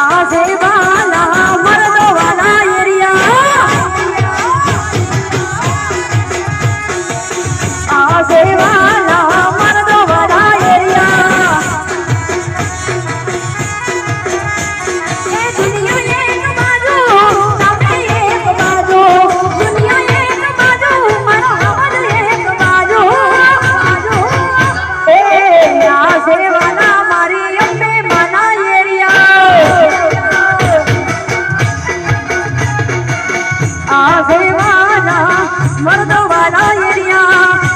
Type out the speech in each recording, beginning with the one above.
মাঝে સેવાના મર્દવાના એરિયા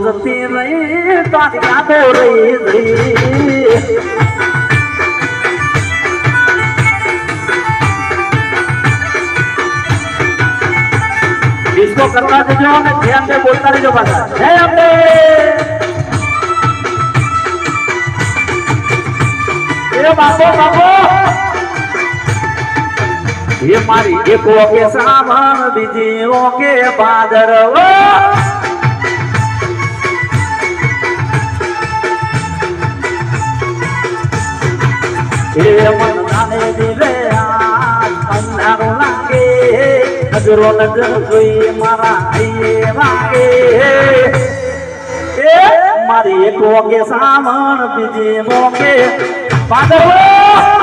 જતી રહી, તારી યાદો રહી ગઈ. इसको करवा दीजिए ध्यान से बोलता रही जो बता है ये बाबो बाबो ये मारी एको के सामान बीजियों के बादर वो ये मन जाने दिले નજરો નજર જોઈ મારા આઈએ વાગે એ મારી એક ઓકે સામાન બીજી ઓકે ભાદરવો